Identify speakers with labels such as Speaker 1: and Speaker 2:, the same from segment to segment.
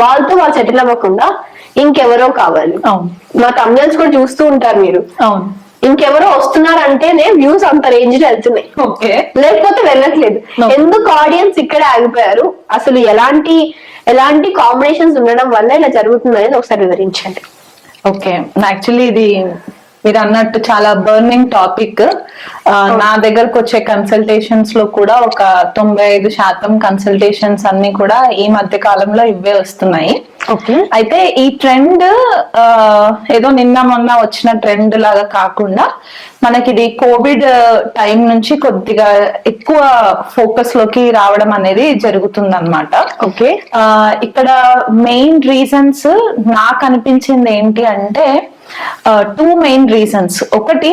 Speaker 1: వాళ్ళతో వాళ్ళు సెటిల్ అవ్వకుండా ఇంకెవరో కావాలి. మా తమిళన్స్ కూడా చూస్తూ ఉంటారు మీరు.
Speaker 2: అవును.
Speaker 1: ఇంకెవరో వస్తున్నారు అంటేనే వ్యూస్ అంత రేంజ్లో వెళ్తున్నాయి.
Speaker 2: ఓకే.
Speaker 1: లేకపోతే వెళ్ళట్లేదు. ఎందుకు ఆడియన్స్ ఇక్కడే ఆగిపోయారు? అసలు ఎలాంటి ఎలాంటి కాంబినేషన్స్ ఉండడం వల్ల ఇలా జరుగుతుంది అనేది ఒకసారి వివరించండి.
Speaker 2: ఓకే. యాక్చువల్లీ ఇది మీరు అన్నట్టు చాలా బర్నింగ్ టాపిక్ నా దగ్గరకు వచ్చే కన్సల్టేషన్స్లో కూడా ఒక తొంభై ఐదు శాతం కన్సల్టేషన్స్ అన్ని కూడా ఈ మధ్య కాలంలో ఇవే వస్తున్నాయి. అయితే ఈ ట్రెండ్ ఏదో నిన్న మొన్న వచ్చిన ట్రెండ్ లాగా కాకుండా మనకి ఇది కోవిడ్ టైం నుంచి కొద్దిగా ఎక్కువ ఫోకస్లోకి రావడం అనేది జరుగుతుంది అనమాట
Speaker 1: ఓకే
Speaker 2: ఇక్కడ మెయిన్ రీజన్స్ నాకు అనిపించింది ఏంటి అంటే టూ మెయిన్ రీజన్స్. ఒకటి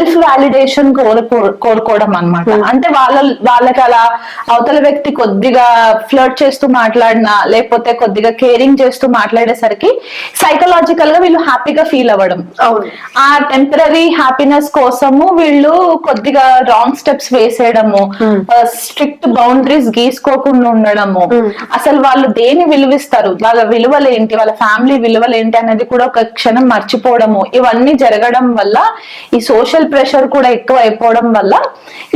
Speaker 2: సెల్ఫ్ వాలిడేషన్ కోరుకో కోరుకోవడం అనమాట అంటే వాళ్ళ వాళ్ళకి అలా అవతల వ్యక్తి కొద్దిగా ఫ్లర్ట్ చేస్తూ మాట్లాడినా లేకపోతే కొద్దిగా కేరింగ్ చేస్తూ మాట్లాడేసరికి సైకలాజికల్గా వీళ్ళు హ్యాపీగా ఫీల్ అవ్వడం. ఆ టెంపరీ హ్యాపీనెస్ కోసము వీళ్ళు కొద్దిగా రాంగ్ స్టెప్స్ వేసేయడము స్ట్రిక్ట్ బౌండరీస్ గీసుకోకుండా ఉండడము. అసలు వాళ్ళు దేని విలువిస్తారు? వాళ్ళ విలువలు ఏంటి? వాళ్ళ ఫ్యామిలీ విలువలు ఏంటి అనేది కూడా ఒక క్షణం మర్చిపోవడము. ఇవన్నీ జరగడం వల్ల ఈ సోషల్ ప్రెషర్ కూడా ఎక్కువ అయిపోవడం వల్ల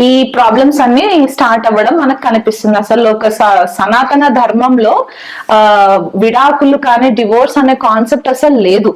Speaker 2: ఈ ప్రాబ్లమ్స్ అన్ని స్టార్ట్ అవ్వడం మనకు కనిపిస్తుంది. అసలు ఒక స- సనాతన ధర్మంలో ఆ విడాకులు కానీ డివోర్స్ అనే కాన్సెప్ట్ అసలు లేదు.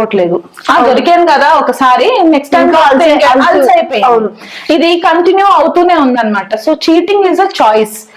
Speaker 2: ఆ దొరికాను కదా ఒకసారి నెక్స్ట్ టైం. ఇది కంటిన్యూ అవుతూనే ఉందన్నమాట. So cheating is a choice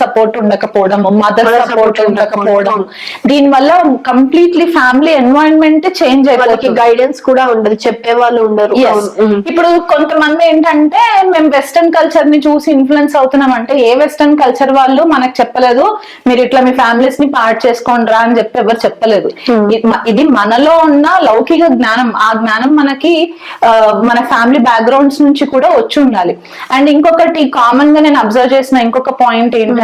Speaker 2: support ఉండకపోవడము మదర్ సపోర్ట్ ఉండకపోవడం దీని వల్ల కంప్లీట్లీ ఫ్యామిలీ ఎన్వైరన్మెంట్ చేంజ్ అయిపోతుంది.
Speaker 1: గైడెన్స్ కూడా ఉండదు చెప్పే వాళ్ళు ఉండరు.
Speaker 2: ఇప్పుడు కొంతమంది ఏంటంటే మేము వెస్టర్న్ కల్చర్ని చూసి ఇన్ఫ్లుయెన్స్ అవుతున్నాం అంటే ఏ వెస్టర్న్ కల్చర్ వాళ్ళు మనకు చెప్పలేదు మీరు ఇట్లా మీ ఫ్యామిలీస్ని పార్ట్ చేసుకోండి రా అని చెప్పి ఎవరు చెప్పలేదు. ఇది మనలో ఉన్న లౌకిక జ్ఞానం. ఆ జ్ఞానం మనకి మన ఫ్యామిలీ బ్యాక్గ్రౌండ్స్ నుంచి కూడా వచ్చి ఉండాలి. అండ్ ఇంకొకటి కామన్గా నేను అబ్జర్వ్ చేసిన ఇంకొక పాయింట్ ఏంటంటే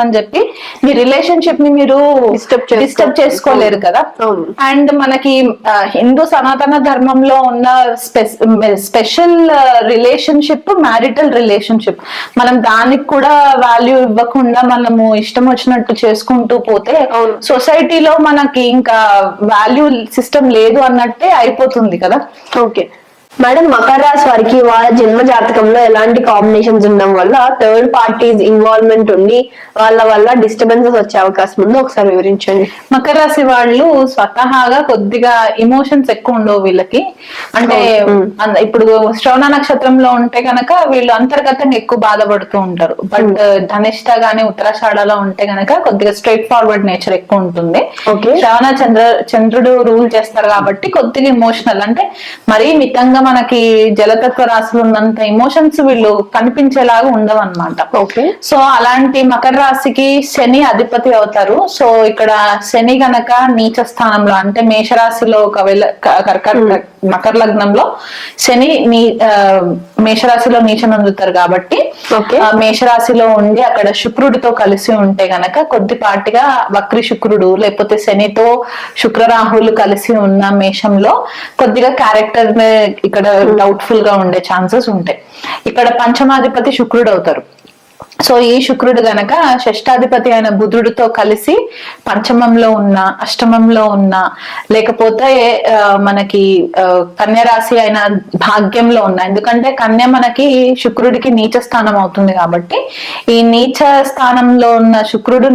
Speaker 2: అని చెప్పి మీ రిలేషన్షిప్ని మీరు డిస్టర్బ్ చేసుకోలేరు కదా. అండ్ మనకి హిందూ సనాతన ధర్మంలో ఉన్న స్పెషల్ రిలేషన్షిప్ మ్యారిటల్ రిలేషన్షిప్ మనం దానికి కూడా వాల్యూ ఇవ్వకుండా మనము ఇష్టం వచ్చినట్టు చేసుకుంటూ పోతే. సొసైటీలో మనకి ఇంకా వాల్యూ సిస్టమ్ లేదు అన్నట్టే అయిపోతుంది కదా
Speaker 1: ఓకే మేడం మకర రాశి వారికి వాళ్ళ జన్మ జాతకంలో ఎలాంటి కాంబినేషన్స్ ఉండడం వల్ల థర్డ్ పార్టీస్ ఇన్వాల్వ్మెంట్ ఉండి వాళ్ళ వల్ల డిస్టర్బెన్సెస్ వచ్చే అవకాశం ఉందో ఒకసారి వివరించండి.
Speaker 2: మకర రాశి వాళ్ళు స్వతహాగా కొద్దిగా ఎమోషన్స్ ఎక్కువ ఉండవు వీళ్ళకి. అంటే ఇప్పుడు శ్రవణ నక్షత్రంలో ఉంటే గనక వీళ్ళు అంతర్గతంగా ఎక్కువ బాధపడుతూ ఉంటారు. బట్ ధనిష్ట గానీ ఉత్తరాషాఢలో ఉంటే గనక కొద్దిగా స్ట్రైట్ ఫార్వర్డ్ నేచర్ ఎక్కువ ఉంటుంది. శ్రవణ చంద్ర చంద్రుడు రూల్ చేస్తారు కాబట్టి కొద్దిగా ఎమోషనల్ అంటే మరీ మితంగా మనకి జలతత్వ రాశులు ఉన్నంత ఎమోషన్స్ వీళ్ళు కనిపించేలాగా ఉండవు అనమాట
Speaker 1: ఓకే.
Speaker 2: సో అలాంటి మకర రాశికి శని అధిపతి అవుతారు. సో ఇక్కడ శని గనక నీచ స్థానంలో అంటే మేషరాశిలో ఒకవేళ క- కర్క మకర లగ్నంలో శని నీ మేషరాశిలో నీచ నందుతారు కాబట్టి మేషరాశిలో ఉండి అక్కడ శుక్రుడితో కలిసి ఉంటే గనక కొద్దిపాటిగా వక్రి శుక్రుడు లేకపోతే శనితో శుక్ర రాహులు కలిసి ఉన్న మేషంలో కొద్దిగా క్యారెక్టర్ ఇక్కడ డౌట్ఫుల్గా ఉండే ఛాన్సెస్ ఉంటాయి. ఇక్కడ పంచమాధిపతి శుక్రుడు అవుతారు. సో ఈ శుక్రుడు గనక షష్టాధిపతి అయిన బుధుడితో కలిసి పంచమంలో ఉన్న అష్టమంలో ఉన్న లేకపోతే మనకి కన్యరాశి అయిన భాగ్యంలో ఉన్న ఎందుకంటే కన్య మనకి శుక్రుడికి నీచ స్థానం అవుతుంది కాబట్టి ఈ నీచ స్థానంలో ఉన్న శుక్రుడు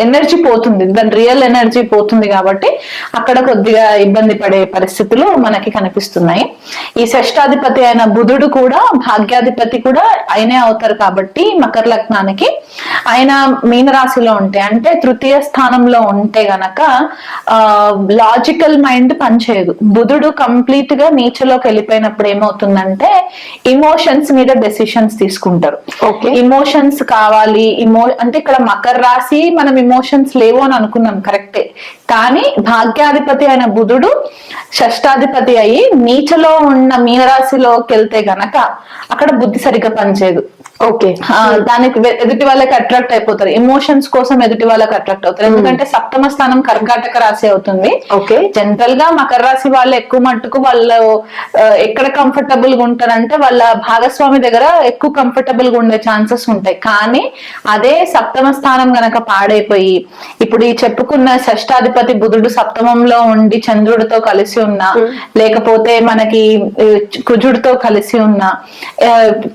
Speaker 2: ఎనర్జీ పోతుంది దాని రియల్ ఎనర్జీ పోతుంది కాబట్టి అక్కడ కొద్దిగా ఇబ్బంది పడే పరిస్థితులు మనకి కనిపిస్తున్నాయి. ఈ షష్టాధిపతి అయిన బుధుడు కూడా భాగ్యాధిపతి కూడా ఆయనే అవుతారు కాబట్టి మకర లగ్నానికి ఆయన మీనరాశిలో ఉంటే అంటే తృతీయ స్థానంలో ఉంటే గనక లాజికల్ మైండ్ పనిచేయదు. బుధుడు కంప్లీట్గా నీచలోకి వెళ్ళిపోయినప్పుడు ఏమవుతుందంటే ఇమోషన్స్ మీద డెసిషన్స్ తీసుకుంటారు. ఇమోషన్స్ కావాలి ఇమో అంటే ఇక్కడ మకర రాశి మనం ఇమోషన్స్ లేవు అని అనుకున్నాం కరెక్టే కానీ భాగ్యాధిపతి అయిన బుధుడు షష్టాధిపతి అయి నీచలో ఉన్న మీనరాశిలోకి వెళ్తే గనక అక్కడ బుద్ధి సరిగ్గా పనిచేయదు. దానికి వె- ఎదుటి వాళ్ళకి అట్రాక్ట్ అయిపోతారు. ఎమోషన్స్ కోసం ఎదుటి వాళ్ళకి అట్రాక్ట్ అవుతారు. ఎందుకంటే సప్తమ స్థానం కర్కాటక రాశి అవుతుంది.
Speaker 1: ఓకే
Speaker 2: జనరల్గా మకర రాశి వాళ్ళు ఎక్కువ మట్టుకు వాళ్ళు ఎక్కడ కంఫర్టబుల్గా ఉంటారంటే వాళ్ళ భాగస్వామి దగ్గర ఎక్కువ కంఫర్టబుల్గా ఉండే ఛాన్సెస్ ఉంటాయి. కానీ అదే సప్తమ స్థానం గనక పాడైపోయి ఇప్పుడు ఈ చెప్పుకున్న షష్టాధిపతి బుధుడు సప్తమంలో ఉండి చంద్రుడితో కలిసి ఉన్నా లేకపోతే మనకి కుజుడితో కలిసి ఉన్న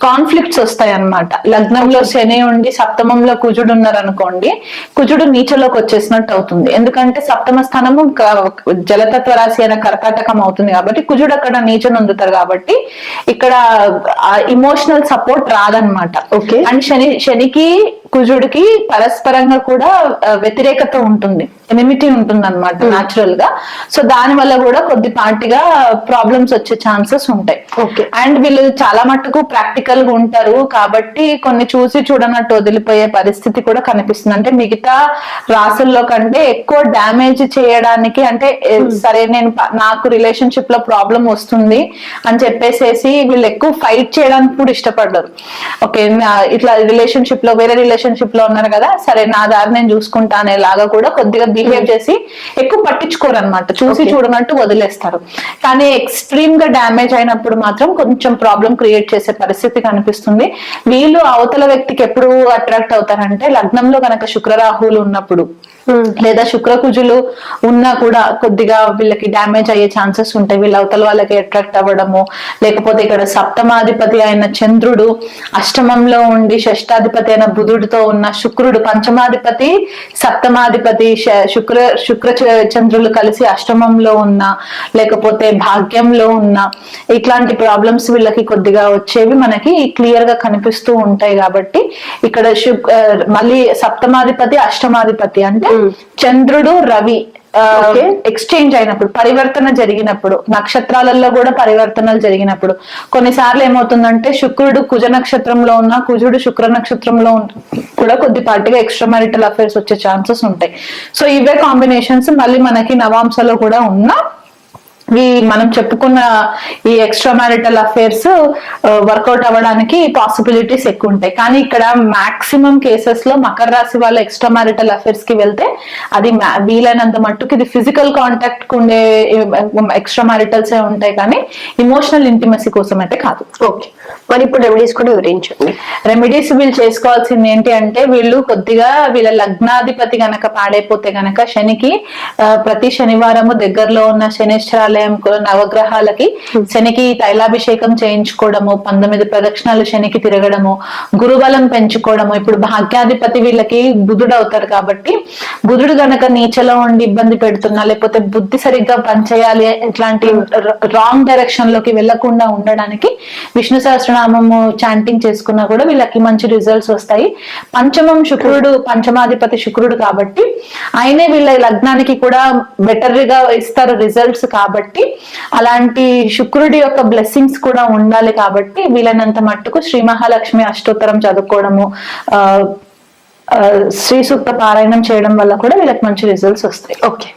Speaker 2: కాన్ఫ్లిక్ట్స్ వస్తాయి అన్నమాట లగ్నంలో శని ఉండి సప్తమంలో కుజుడు ఉన్నారు అనుకోండి కుజుడు నీచలోకి వచ్చేసినట్టు అవుతుంది. ఎందుకంటే సప్తమ స్థానము జలతత్వ రాశి అయిన కర్కాటకం అవుతుంది కాబట్టి కుజుడు అక్కడ నీచ నొందుతారు కాబట్టి ఇక్కడ ఇమోషనల్ సపోర్ట్ రాదనమాట
Speaker 1: Okay.
Speaker 2: అండ్ శని శనికి కుజుడికి పరస్పరంగా కూడా వ్యతిరేకత ఉంటుంది. ఎనిమిటీ ఉంటుంది అనమాట న్యాచురల్గా. సో దాని వల్ల కూడా కొద్దిపాటిగా ప్రాబ్లమ్స్ వచ్చే ఛాన్సెస్ ఉంటాయి. అండ్ వీళ్ళు చాలా మట్టుకు ప్రాక్టికల్గా ఉంటారు. కాబట్టి కొన్ని చూసి చూడనట్టు వదిలిపోయే పరిస్థితి కూడా కనిపిస్తుంది. అంటే మిగతా రాసుల్లో కంటే ఎక్కువ డ్యామేజ్ చేయడానికి అంటే ఏ, సరే నేను నాకు రిలేషన్షిప్లో ప్రాబ్లం వస్తుంది అని చెప్పేసేసి వీళ్ళు ఎక్కువ ఫైట్ చేయడానికి కూడా ఇష్టపడ్డారు ఓకే ఇట్లా రిలేషన్షిప్లో వేరే రిలేషన్షిప్లో ఉన్నారు కదా సరే నా దారి నేను చూసుకుంటా అనేలాగా కూడా కొద్దిగా బిహేవ్ చేసి ఎక్కువ పట్టించుకోరు అనమాట చూసి. చూడనట్టు వదిలేస్తారు. కానీ ఎక్స్ట్రీమ్గా డ్యామేజ్ అయినప్పుడు మాత్రం కొంచెం ప్రాబ్లం క్రియేట్ చేసే పరిస్థితి కనిపిస్తుంది. వీళ్ళు అవతల వ్యక్తికి ఎప్పుడు అట్రాక్ట్ అవుతారంటే లగ్నంలో కనుక శుక్రరాహువులు ఉన్నప్పుడు. లేదా శుక్రకుజులు ఉన్నా కూడా కొద్దిగా వీళ్ళకి డ్యామేజ్ అయ్యే ఛాన్సెస్ ఉంటాయి. వీళ్ళ అవతల వాళ్ళకి అట్రాక్ట్ అవ్వడము లేకపోతే ఇక్కడ సప్తమాధిపతి అయిన చంద్రుడు అష్టమంలో ఉండి షష్టాధిపతి అయిన బుధుడితో ఉన్న శుక్రుడు పంచమాధిపతి సప్తమాధిపతి శుక్ర శుక్ర చ- చంద్రులు కలిసి అష్టమంలో ఉన్న లేకపోతే భాగ్యంలో ఉన్న ఇట్లాంటి ప్రాబ్లమ్స్ వీళ్ళకి కొద్దిగా వచ్చేవి మనకి క్లియర్గా కనిపిస్తూ ఉంటాయి కాబట్టి ఇక్కడ శుక్- మళ్ళీ సప్తమాధిపతి అష్టమాధిపతి అంటే చంద్రుడు రవి. ఎక్స్చేంజ్ అయినప్పుడు పరివర్తన జరిగినప్పుడు నక్షత్రాలలో కూడా పరివర్తనలు జరిగినప్పుడు కొన్నిసార్లు ఏమవుతుందంటే శుక్రుడు కుజ నక్షత్రంలో ఉన్న కుజుడు శుక్ర నక్షత్రంలో కూడా కొద్దిపాటిగా ఎక్స్ట్రా మ్యారిటల్ అఫైర్స్ వచ్చే ఛాన్సెస్ ఉంటాయి సో ఇవే కాంబినేషన్స్ మళ్ళీ మనకి నవాంశలో కూడా ఉన్న ఈ మనం చెప్పుకున్న ఈ extra marital affairs work out అవ్వడానికి పాసిబిలిటీస్ ఎక్కువ ఉంటాయి. కానీ ఇక్కడ మాక్సిమం కేసెస్లో మకర రాశి వాళ్ళ ఎక్స్ట్రా మ్యారిటల్ అఫైర్స్కి వెళ్తే అది వీలైనంత మట్టుకు ఇది ఫిజికల్ కాంటాక్ట్కు ఉండే ఎక్స్ట్రా మ్యారిటల్స్ ఉంటాయి కానీ ఇమోషనల్ ఇంటిమసీ కోసం అయితే కాదు.
Speaker 1: ఓకే మరి ఇప్పుడు రెమెడీస్ కూడా వివరించండి.
Speaker 2: రెమెడీస్ వీళ్ళు చేసుకోవాల్సింది ఏంటి అంటే వీళ్ళు కొద్దిగా వీళ్ళ లగ్నాధిపతి గనక పాడైపోతే గనక శనికి ప్రతి శనివారము దగ్గరలో ఉన్న శనిశ్వరాలయం నవగ్రహాలకి శనికి తైలాభిషేకం చేయించుకోవడము పంతొమ్మిది ప్రదక్షిణాలు శనికి తిరగడము గురుబలం పెంచుకోవడము. ఇప్పుడు భాగ్యాధిపతి వీళ్ళకి బుధుడు అవుతారు కాబట్టి బుధుడు గనక నీచలో ఉండి ఇబ్బంది పెడుతున్నా లేకపోతే బుద్ధి సరిగ్గా పనిచేయాలి ఇట్లాంటి రాంగ్ డైరెక్షన్లోకి వెళ్ళకుండా ఉండడానికి విష్ణు సహస్రనామము చాంటింగ్ చేసుకున్నా కూడా వీళ్ళకి మంచి రిజల్ట్స్ వస్తాయి. పంచమం శుక్రుడు పంచమాధిపతి శుక్రుడు కాబట్టి ఆయనే వీళ్ళ లగ్నానికి కూడా బెటర్గా ఇస్తారు రిజల్ట్స్ కాబట్టి కాబట్టి అలాంటి శుక్రుడి యొక్క బ్లెస్సింగ్స్ కూడా ఉండాలి కాబట్టి వీలైనంత మట్టుకు శ్రీ మహాలక్ష్మి అష్టోత్తరం చదువుకోవడము ఆ, శ్రీ సూక్త పారాయణం చేయడం వల్ల కూడా వీళ్ళకి మంచి రిజల్ట్స్ వస్తాయి.
Speaker 1: ఓకే